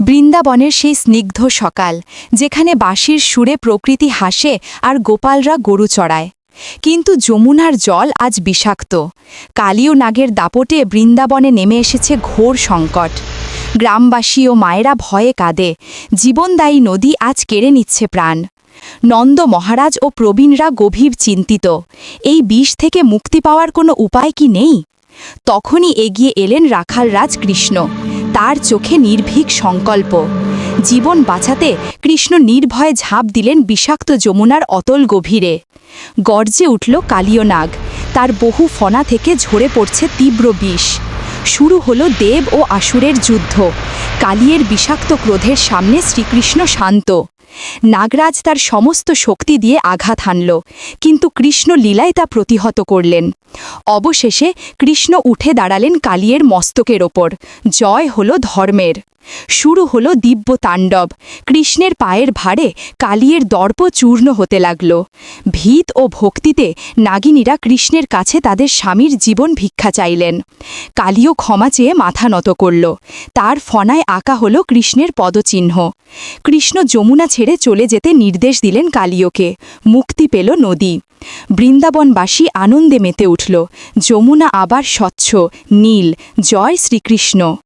বৃন্দাবনের সেই স্নিগ্ধ সকাল, যেখানে বাঁশির সুরে প্রকৃতি হাসে আর গোপালরা গরু চড়ায়। কিন্তু যমুনার জল আজ বিষাক্ত। কালীয় নাগের দাপটে বৃন্দাবনে নেমে এসেছে ঘোর সংকট। গ্রামবাসী ও মায়েরা ভয়ে কাঁদে। জীবনদায়ী নদী আজ কেড়ে নিচ্ছে প্রাণ। নন্দ মহারাজ ও প্রবীণরা গভীর চিন্তিত। এই বিষ থেকে মুক্তি পাওয়ার কোনো উপায় কি নেই? তখনই এগিয়ে এলেন রাখাল রাজ কৃষ্ণ তার চোখে নির্ভীক সংকল্প। জীবন বাঁচাতে কৃষ্ণ নির্ভয়ে ঝাঁপ দিলেন বিষাক্ত যমুনার অতল গভীরে। গর্জে উঠল কালীয় নাগ তার বহু ফনা থেকে ঝরে পড়ছে তীব্র বিষ। শুরু হল দেব ও আসুরের যুদ্ধ। কালিয়ের বিষাক্ত ক্রোধের সামনে শ্রীকৃষ্ণ শান্ত। নাগরাজ তার সমস্ত শক্তি দিয়ে আঘাত হানল, কিন্তু কৃষ্ণ লীলায় তা প্রতিহত করলেন। অবশেষে কৃষ্ণ উঠে দাঁড়ালেন কালিয়ের মস্তকের ওপর। জয় হল ধর্মের। শুরু হল দিব্য তাণ্ডব। কৃষ্ণের পায়ের ভারে কালিয়ের দর্প চূর্ণ হতে লাগল। ভীত ও ভক্তিতে নাগিনীরা কৃষ্ণের কাছে তাদের স্বামীর জীবন ভিক্ষা চাইলেন। কালীয় ক্ষমা চেয়ে মাথা নত করল। তার ফনায় আঁকা হল কৃষ্ণের পদচিহ্ন। কৃষ্ণ যমুনা ছেড়ে চলে যেতে নির্দেশ দিলেন কালীয়কে মুক্তি পেল নদী। বৃন্দাবনবাসী আনন্দে মেতে উঠল। যমুনা আবার স্বচ্ছ, নীল, জয় শ্রীকৃষ্ণ।